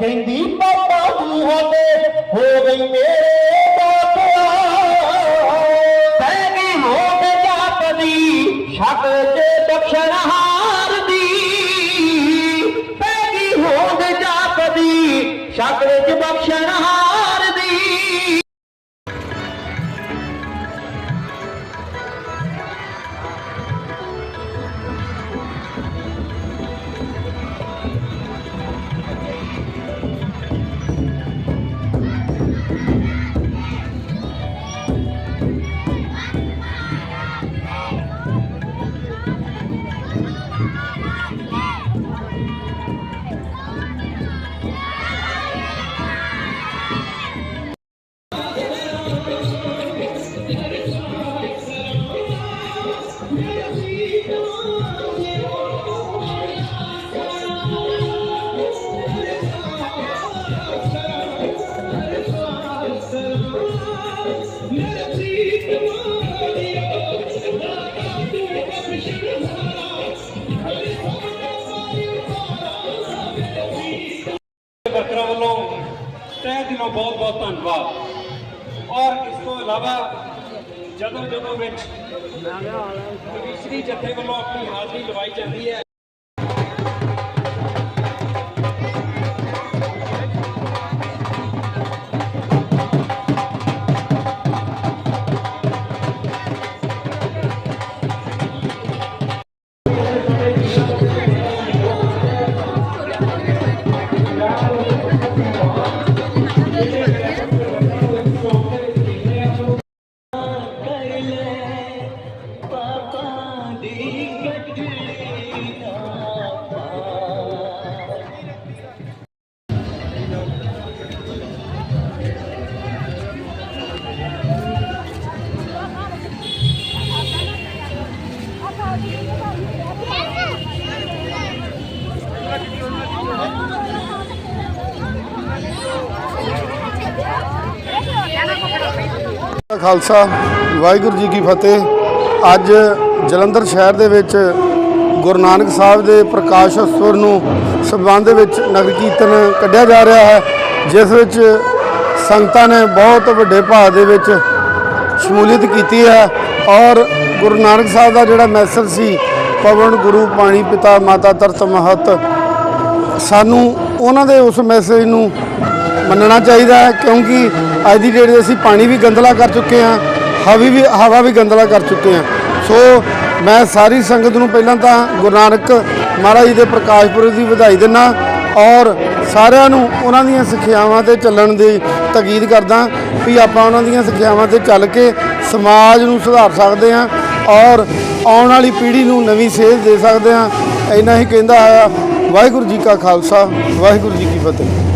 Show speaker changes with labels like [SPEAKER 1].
[SPEAKER 1] ਕਹਿੰਦੀ, ਪਾਪਾ ਦੀ ਹੋਵੇ ਹੋ ਗਈ ਮੇਰੇ ਬਾਪਿਆ। ਪੈ ਗਈ ਹੋਂਦ ਜਾਪਦੀ ਸ਼ਕਲ ਤੇ ਬਖਸ਼ਣ ਹਾਰਦੀ। ਪੈ ਹੋ ਹੋਂਦ ਜਾਪਦੀ ਸ਼ਕਲ ਚ ਬਖਸ਼ਣ ਹਾਰਦੀ।
[SPEAKER 2] ਵਰਕਰਾਂ ਵੱਲੋਂ ਤਹਿ ਦਿਲੋਂ ਬਹੁਤ ਬਹੁਤ ਧੰਨਵਾਦ। ਔਰ ਇਸ ਤੋਂ ਇਲਾਵਾ ਜਦੋਂ ਜਦੋਂ ਵਿੱਚ ਕਵੀਸ਼ਰੀ ਜਥੇ ਵੱਲੋਂ ਆਪਣੀ ਹਾਜ਼ਰੀ ਲਵਾਈ ਜਾਂਦੀ ਹੈ
[SPEAKER 3] ਖਾਲਸਾ, ਵਾਹਿਗੁਰੂ ਜੀ ਕੀ ਫਤਿਹ। ਅੱਜ ਜਲੰਧਰ ਸ਼ਹਿਰ ਦੇ ਵਿੱਚ ਗੁਰੂ ਨਾਨਕ ਸਾਹਿਬ ਦੇ ਪ੍ਰਕਾਸ਼ ਉਤਸਵ ਨੂੰ ਸਬੰਧ ਦੇ ਵਿੱਚ ਨਗਰ ਕੀਰਤਨ ਕੱਢਿਆ ਜਾ ਰਿਹਾ ਹੈ, ਜਿਸ ਵਿੱਚ ਸੰਗਤਾਂ ਨੇ ਬਹੁਤ ਵੱਡੇ ਭਾਅ ਦੇ ਵਿੱਚ ਸ਼ਮੂਲੀਅਤ ਕੀਤੀ ਹੈ। ਔਰ ਗੁਰੂ ਨਾਨਕ ਸਾਹਿਬ ਦਾ ਜਿਹੜਾ ਮੈਸੇਜ ਸੀ, ਪਵਨ, ਗੁਰੂ, ਪਾਣੀ, ਪਿਤਾ, ਮਾਤਾ ਤਰਤ ਮਹਤ, ਸਾਨੂੰ ਉਹਨਾਂ ਦੇ ਉਸ ਮੈਸੇਜ ਨੂੰ ਮੰਨਣਾ ਚਾਹੀਦਾ ਹੈ, ਕਿਉਂਕਿ ਅੱਜ ਦੀ ਡੇਟ 'ਤੇ ਅਸੀਂ ਪਾਣੀ ਵੀ ਗੰਦਲਾ ਕਰ ਚੁੱਕੇ ਹਾਂ, ਹਵਾ ਵੀ ਹਵਾ ਵੀ ਗੰਦਲਾ ਕਰ ਚੁੱਕੇ ਹਾਂ। ਸੋ ਮੈਂ ਸਾਰੀ ਸੰਗਤ ਨੂੰ ਪਹਿਲਾਂ ਤਾਂ ਗੁਰੂ ਨਾਨਕ ਮਹਾਰਾਜ ਜੀ ਦੇ ਪ੍ਰਕਾਸ਼ ਪੁਰਬ ਦੀ ਵਧਾਈ ਦਿੰਦਾ ਔਰ ਸਾਰਿਆਂ ਨੂੰ ਉਹਨਾਂ ਦੀਆਂ ਸਿੱਖਿਆਵਾਂ ਤੇ ਚੱਲਣ ਦੀ ਤਾਕੀਦ ਕਰਦਾ ਵੀ ਆਪਾਂ ਉਹਨਾਂ ਦੀਆਂ ਸਿੱਖਿਆਵਾਂ ਤੇ ਚੱਲ ਕੇ ਸਮਾਜ ਨੂੰ ਸੁਧਾਰ ਸਕਦੇ ਹਾਂ ਔਰ ਆਉਣ ਵਾਲੀ ਪੀੜ੍ਹੀ ਨੂੰ ਨਵੀਂ ਸੇਧ ਦੇ ਸਕਦੇ ਹਾਂ। ਇੰਨਾ ਹੀ ਕਹਿੰਦਾ ਆਇਆ ਵਾਹਿਗੁਰੂ ਜੀ ਕਾ ਖਾਲਸਾ, ਵਾਹਿਗੁਰੂ ਜੀ ਕੀ ਫਤਿਹ।